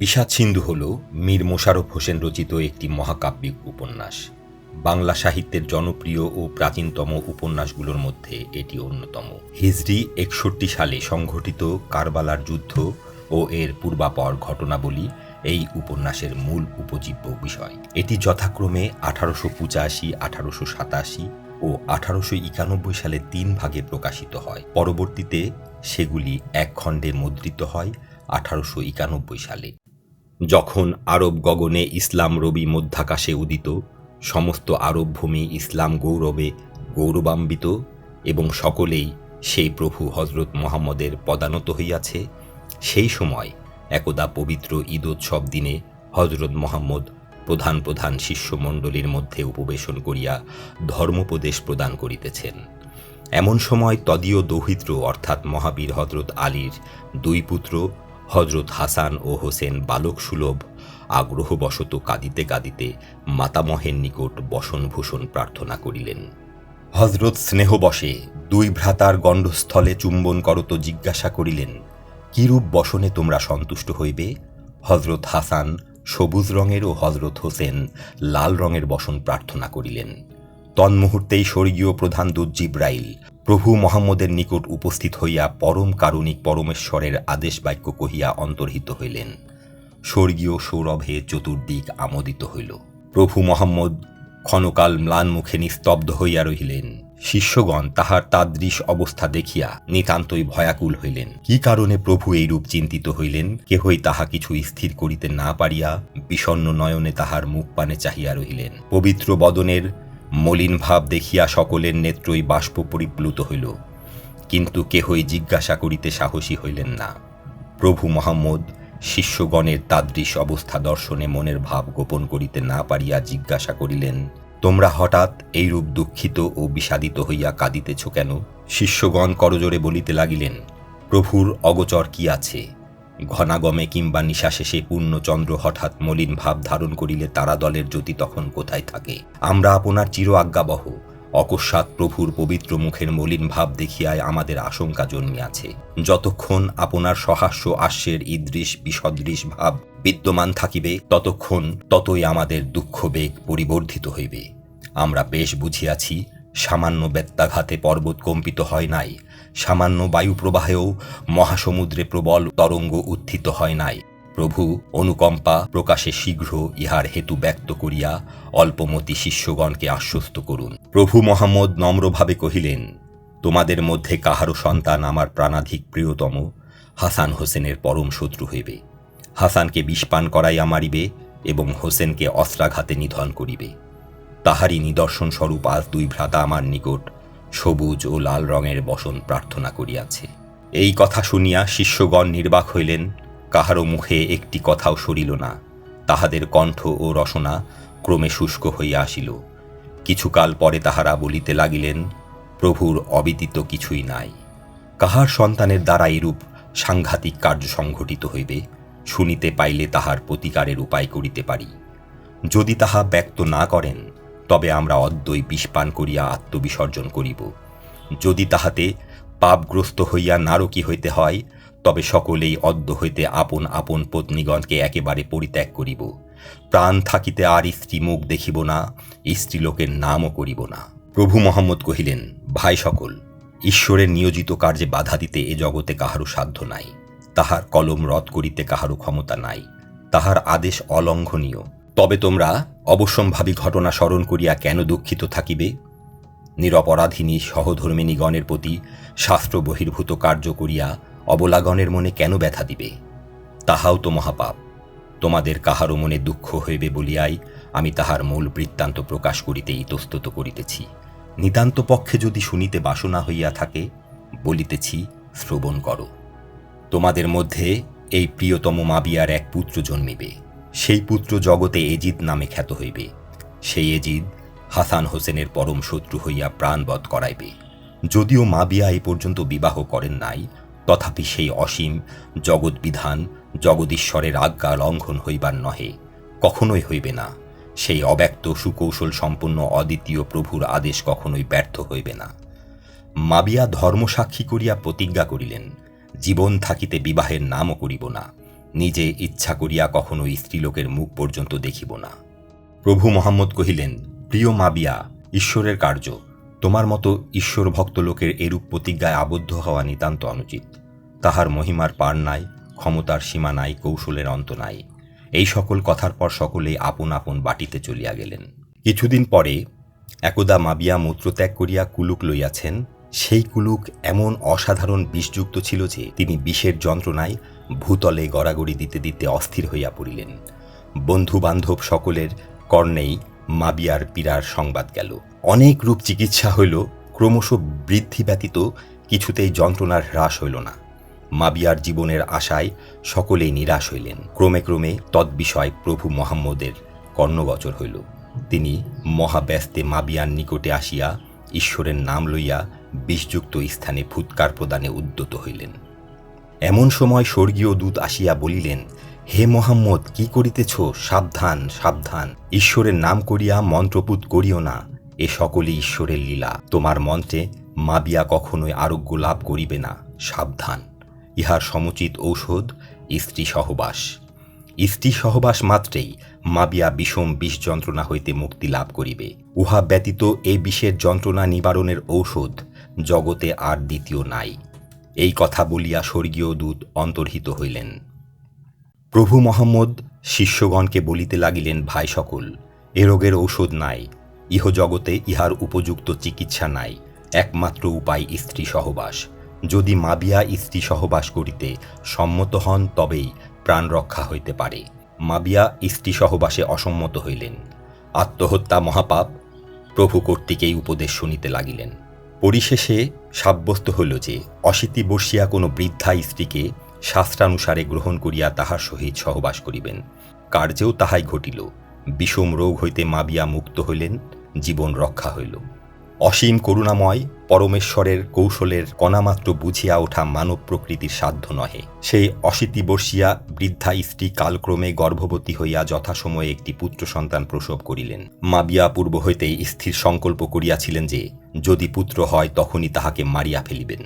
বিষাদ সিন্ধু হল মীর মোশাররফ হোসেন রচিত একটি মহাকাব্যিক উপন্যাস। বাংলা সাহিত্যের জনপ্রিয় ও প্রাচীনতম উপন্যাসগুলোর মধ্যে এটি অন্যতম। হিজরি একষট্টি সালে সংঘটিত কারবালার যুদ্ধ ও এর পূর্বাপর ঘটনাবলী এই উপন্যাসের মূল উপজীব্য বিষয়। এটি যথাক্রমে আঠারোশো পঁচাশি, আঠারোশো সাতাশি ও আঠারোশো একানব্বই সালে তিন ভাগে প্রকাশিত হয়। পরবর্তীতে সেগুলি এক খণ্ডে মুদ্রিত হয় আঠারোশো একানব্বই সালে। যখন আরব গগনে ইসলাম রবি মধ্যাকাশে উদিত, সমস্ত আরব ভূমি ইসলাম গৌরবে গৌরবান্বিত এবং সকলেই সেই প্রভু হজরত মোহাম্মদের পদানত হইয়াছে, সেই সময় একদা পবিত্র ঈদোৎসব দিনে হজরত মোহাম্মদ প্রধান প্রধান শিষ্যমণ্ডলীর মধ্যে উপবেশন করিয়া ধর্মোপদেশ প্রদান করিতেছেন। এমন সময় তদীয় দৌহিত্র অর্থাৎ মহাবীর হজরত আলীর দুই পুত্র হজরত হাসান ও হোসেন বালক সুলভ আগ্রহবশত কাঁদিতে কাঁদিতে মাতামহের নিকট বসনভূষণ প্রার্থনা করিলেন। হজরত স্নেহবশে দুই ভ্রাতার গণ্ডস্থলে চুম্বন করত জিজ্ঞাসা করিলেন, কিরূপ বসনে তোমরা সন্তুষ্ট হইবে? হজরত হাসান সবুজ রঙের ও হজরত হোসেন লাল রঙের বসন প্রার্থনা করিলেন। তন্মুহূর্তেই স্বর্গীয় প্রধান দূত জিব্রাইল প্রভু মোহাম্মদের নিকট উপস্থিত হইয়া পরম কারুণিক পরমেশ্বরের আদেশ বাক্য কহিয়া অন্তর্হিত হইলেন। স্বর্গীয় সৌরভে চতুর্দিক আমোদিত হইল। প্রভু মোহাম্মদ ক্ষণকাল ম্লান মুখে নিস্তব্ধ হইয়া রহিলেন। শিষ্যগণ তাহার তাদৃশ অবস্থা দেখিয়া নিতান্তই ভয়াকুল হইলেন। কি কারণে প্রভু এইরূপ চিন্তিত হইলেন? কেহই তাহা কিছু স্থির করিতে না পারিয়া বিষণ্ন নয়নে তাহার মুখ পানে চাহিয়া রহিলেন। পবিত্র বদনের মলিন ভাব দেখিয়া সকলের নেত্রই বাষ্প পরিপ্লুত হইল। কিন্তু কেহই জিজ্ঞাসা করিতে সাহসী হইলেন না। প্রভু মোহাম্মদ শিষ্যগণের তাদৃশ অবস্থা দর্শনে মনের ভাব গোপন করিতে না পারিয়া জিজ্ঞাসা করিলেন, তোমরা হঠাৎ এইরূপ দুঃখিত ও বিষাদিত হইয়া কাঁদিতেছ কেন? শিষ্যগণ করজোরে বলিতে লাগিলেন, প্রভুর অগোচর কি আছে? ঘনাগমে কিংবা নিশাশেষে পূর্ণচন্দ্র হঠাৎ মলিন ভাব ধারণ করিলে তারা দলের জ্যোতি তখন কোথায় থাকে? আমরা আপনার চির আজ্ঞাবহ। অকস্মাৎ প্রভুর পবিত্র মুখের মলিন ভাব দেখিয়ায় আমাদের আশঙ্কা জন্মিয়াছে। যতক্ষণ আপনার সহাস্য আস্যের ইদৃশ বিসদৃশ ভাব বিদ্যমান থাকিবে, ততক্ষণ ততই আমাদের দুঃখ বেগ পরিবর্ধিত হইবে। আমরা বেশ বুঝিয়াছি সামান্য ব্যত্যাঘাতে পর্বত কম্পিত হয় নাই, সামান্য বায়ুপ্রবাহেও মহাসমুদ্রে প্রবল তরঙ্গ উত্থিত হয় নাই। প্রভু অনুকম্পা প্রকাশে শীঘ্র ইহার হেতু ব্যক্ত করিয়া অল্পমতি শিষ্যগণকে আশ্বস্ত করুন। প্রভু মহাম্মদ নম্রভাবে কহিলেন, তোমাদের মধ্যে কাহারও সন্তান আমার প্রাণাধিক প্রিয়তম, হাসান হোসেনের পরম শত্রু হইবে। হাসানকে বিষপান করাইয়া মারিবে এবং হোসেনকে অস্ত্রাঘাতে নিধন করিবে। তাহারই নিদর্শন স্বরূপ আজ দুই ভ্রাতা আমার নিকট সবুজ ও লাল রঙের বসন প্রার্থনা করিয়াছে। এই কথা শুনিয়া শিষ্যগণ নির্বাক হইলেন, কাহারও মুখে একটি কথাও সরিল না। তাহাদের কণ্ঠ ও রসনা ক্রমে শুষ্ক হইয়া আসিল। কিছুকাল পরে তাহারা বলিতে লাগিলেন, প্রভুর অবিদিত কিছুই নাই। কাহার সন্তানের দ্বারা এরূপ সাংঘাতিক কার্য সংঘটিত হইবে, শুনিতে পাইলে তাহার প্রতিকারের উপায় করিতে পারি। যদি তাহা ব্যক্ত না করেন তবে আমরা অদ্বৈ বিষপান করিয়া আত্মবিসর্জন করিব। যদি তাহাতে পাপগ্রস্ত হইয়া নারকী হইতে হয়, তবে সকলেই অদ্য হইতে আপন আপন পত্নীগণকে একেবারে পরিত্যাগ করিব। প্রাণ থাকিতে আর স্ত্রী মুখ দেখিব না স্ত্রীলোকের নামও করিব না। প্রভু মোহাম্মদ কহিলেন, ভাই সকল, ঈশ্বরের নিয়োজিত কার্যে বাধা দিতে এ জগতে কাহারও সাধ্য নাই। তাহার কলম রদ করিতে কাহারও ক্ষমতা নাই। তাহার আদেশ অলঙ্ঘনীয়। তবে তোমরা অবশ্যম্ভাবী ঘটনা স্মরণ করিয়া কেন দুঃখিত থাকিবে? নিরপরাধিনী সহধর্মিনীগণের প্রতি শাস্ত্র বহির্ভূত কার্য করিয়া অবলাগণের মনে কেন ব্যথা দিবে? তাহাও তো মহাপাপ। তোমাদের কাহারও মনে দুঃখ হইবে বলিয়াই আমি তাহার মূল বৃত্তান্ত প্রকাশ করিতে ইতস্তত করিতেছি। নিতান্ত পক্ষে যদি শুনিতে বাসনা হইয়া থাকে, বলিতেছি, শ্রবণ করো। তোমাদের মধ্যে এই প্রিয়তম মাবিয়ার এক পুত্র জন্মিবে। সেই পুত্র জগতে এজিদ নামে খ্যাত হইবে। সেই এজিদ হাসান হোসেনের পরম শত্রু হইয়া প্রাণবধ করাইবে। যদিও মাবিয়া এই পর্যন্ত বিবাহ করেন নাই, তথাপি সেই অসীম জগৎবিধান জগদীশ্বরের আজ্ঞা লঙ্ঘন হইবার নহে, কখনোই হইবে না। সেই অব্যক্ত সুকৌশল সম্পন্ন অদ্বিতীয় প্রভুর আদেশ কখনোই ব্যর্থ হইবে না। মাবিয়া ধর্মসাক্ষী করিয়া প্রতিজ্ঞা করিলেন, জীবন থাকিতে বিবাহের নামও করিব না। নিজে ইচ্ছা করিয়া কখনো স্ত্রীলোকের মুখ পর্যন্ত দেখিব না। প্রভু মোহাম্মদ কহিলেন, প্রিয় মাবিয়া ঈশ্বরের কার্য। তোমার মতো ঈশ্বর ভক্ত লোকের এরূপ প্রতিজ্ঞায় আবদ্ধ হওয়া নিতান্ত অনুচিত। তাহার মহিমার পার নাই, ক্ষমতার সীমা নাই, কৌশলের অন্ত নাই। এই সকল কথার পর সকলেই আপন আপন বাটিতে চলিয়া গেলেন। কিছুদিন পরে একদা মাবিয়া মূত্রত্যাগ করিয়া কুলুক লইয়াছেন। সেই কুলুক এমন অসাধারণ বিষযুক্ত ছিল যে, তিনি বিষের যন্ত্রণায় ভূতলে গড়াগড়ি দিতে দিতে অস্থির হইয়া পড়িলেন। বন্ধু বান্ধব সকলের কর্ণেই মাবিয়ার পীড়ার সংবাদ গেল। অনেক রূপ চিকিৎসা হইল, ক্রমশ বৃদ্ধি ব্যতীত কিছুতেই যন্ত্রণার হ্রাস হইল না। মাবিয়ার জীবনের আশায় সকলেই নিরাশ হইলেন। ক্রমে ক্রমে তদ্বিষয় প্রভু মোহাম্মদের কর্ণগোচর হইল। তিনি মহাব্যস্তে মাবিয়ার নিকটে আসিয়া ঈশ্বরের নাম লইয়া বিষযুক্ত স্থানে ফুৎকার প্রদানে উদ্যত হইলেন। এমন সময় স্বর্গীয় দূত আসিয়া বলিলেন, হে মোহাম্মদ, কি করিতেছ? সাবধান সাবধান। ঈশ্বরের নাম করিয়া মন্ত্রপুত করিও না। এ সকলই ঈশ্বরের লীলা। তোমার মন্ত্রে মাবিয়া কখনোই আরোগ্য লাভ করিবে না। সাবধান। ইহার সমুচিত ঔষধ স্ত্রী সহবাস। স্ত্রী সহবাস মাত্রেই মাবিয়া বিষম বিষ যন্ত্রণা হইতে মুক্তি লাভ করিবে। উহা ব্যতীত এই বিষের যন্ত্রণা নিবারণের ঔষধ জগতে আর দ্বিতীয় নাই। এই কথা বলিয়া স্বর্গীয় দূত অন্তর্হিত হইলেন। প্রভু মোহাম্মদ শিষ্যগণকে বলিতে লাগিলেন, ভাই সকল, এ রোগের ঔষধ নাই ইহ জগতে ইহার উপযুক্ত চিকিৎসা নাই, একমাত্র উপায় স্ত্রী সহবাস। যদি মাবিয়া স্ত্রী সহবাস করিতে সম্মত হন, তবেই প্রাণ রক্ষা হইতে পারে। মাবিয়া স্ত্রী সহবাসে অসম্মত হইলেন। আত্মহত্যা মহাপাপ, প্রভু কর্তৃকেই উপদেশ শুনিতে লাগিলেন। পরিশেষে সাব্যস্ত হইল যে অশীতি বসিয়া কোনো বৃদ্ধা স্ত্রীকে শাস্ত্রানুসারে গ্রহণ করিয়া তাহার সহিত সহবাস করিবেন। কার্যেও তাহাই ঘটিল। বিষম রোগ হইতে মাবিয়া মুক্ত হইলেন, জীবন রক্ষা হইল। অসীম করুণাময় পরমেশ্বরের কৌশলের কণামাত্র বুঝিয়া ওঠা মানব প্রকৃতির সাধ্য নহে। সেই অশীতি বর্ষিয়া বৃদ্ধা স্ত্রী কালক্রমে গর্ভবতী হইয়া যথাসময়ে একটি পুত্র সন্তান প্রসব করিলেন। মাবিয়া পূর্ব হইতেই স্থির সংকল্প করিয়াছিলেন যে, যদি পুত্র হয় তখনই তাহাকে মারিয়া ফেলিবেন।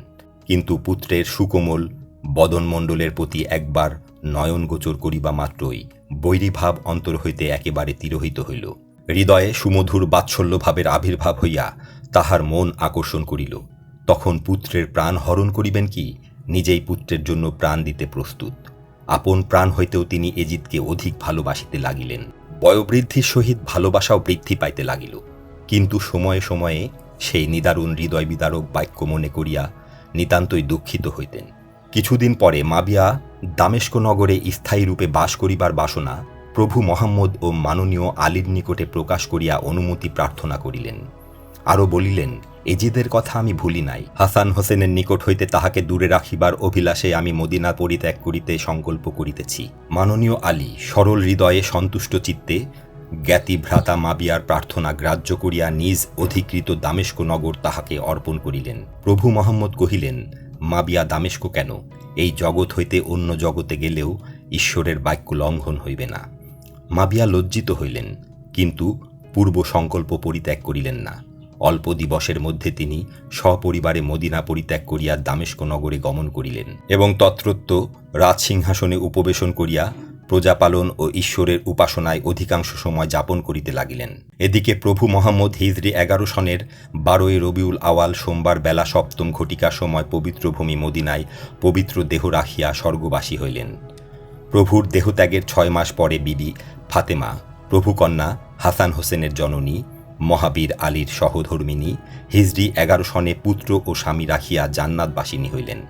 কিন্তু পুত্রের সুকোমল বদনমণ্ডলের প্রতি একবার নয়ন গোচর করিবা মাত্রই বৈরীভাব অন্তর হইতে একেবারে তিরোহিত হইল। হৃদয়ে সুমধুর বাৎসল্য ভাবের আবির্ভাব হইয়া তাহার মন আকর্ষণ করিল, তখন পুত্রের প্রাণ হরণ করিবেন কি, নিজেই পুত্রের জন্য প্রাণ দিতে প্রস্তুত। আপন প্রাণ হইতেও তিনি এজিদকে অধিক ভালোবাসিতে লাগিলেন। বয়োবৃদ্ধির সহিত ভালোবাসাও বৃদ্ধি পাইতে লাগিল। কিন্তু সময়ে সময়ে সেই নিদারুণ হৃদয় বিদারক বাক্য মনে করিয়া নিতান্তই দুঃখিত হইতেন। কিছুদিন পরে মাবিয়া দামেস্ক নগরে স্থায়ী রূপে বাস করিবার বাসনা প্রভু মোহাম্মদ ও মাননীয় আলীর নিকটে প্রকাশ করিয়া অনুমতি প্রার্থনা করিলেন। আরও বলিলেন, এজিদের কথা আমি ভুলি নাই। হাসান হোসেনের নিকট হইতে তাহাকে দূরে রাখিবার অভিলাষে আমি মদিনা পরিত্যাগ করিতে সংকল্প করিতেছি। মাননীয় আলী, সরল হৃদয়ে সন্তুষ্ট চিত্তে জ্ঞাতি ভ্রাতা মাবিয়ার প্রার্থনা গ্রাহ্য করিয়া নিজ অধিকৃত দামেস্ক নগর তাহাকে অর্পণ করিলেন। প্রভু মোহাম্মদ কহিলেন, মাবিয়া দামেস্ক কেন? এই জগৎ হইতে অন্য জগতে গেলেও ঈশ্বরের বাক্য লঙ্ঘন হইবে না। মাবিয়া লজ্জিত হইলেন, কিন্তু পূর্ব সংকল্প পরিত্যাগ করিলেন না। অল্প দিবসের মধ্যে তিনি সপরিবারে মদিনা পরিত্যাগ করিয়া দামেস্ক নগরে গমন করিলেন এবং তত্রত্ব রাজসিংহাসনে উপবেশন করিয়া প্রজাপালন ও ঈশ্বরের উপাসনায় অধিকাংশ সময় যাপন করিতে লাগিলেন। এদিকে প্রভু মোহাম্মদ হিজরি এগারো সনের বারোই রবিউল আওয়াল সোমবার বেলা সপ্তম ঘটিকার সময় পবিত্র ভূমি মদিনায় পবিত্র দেহ রাখিয়া স্বর্গবাসী হইলেন। প্রভুর দেহত্যাগের ছয় মাস পরে বিবি ফাতেমা, প্রভুকন্যা হাসান হোসেনের জননী মহাবীর আলীর সহধর্মিনী হিজরি এগারো সনে পুত্র ও স্বামী রাখিয়া জান্নাতবাসিনী হইলেন।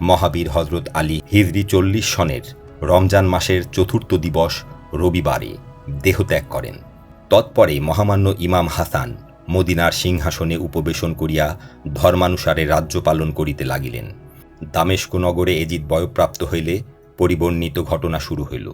মহাবীর হজরত আলী হিজরি চল্লিশ সনের রমজান মাসের চতুর্থ দিবস রবিবারে দেহত্যাগ করেন। তৎপরে মহামান্য ইমাম হাসান মদিনার সিংহাসনে উপবেশন করিয়া ধর্মানুসারে রাজ্য পালন করিতে লাগিলেন। দামেস্ক নগরে এজিদ বয়প্রাপ্ত হইলে পরিবর্ণিত ঘটনা শুরু হইল।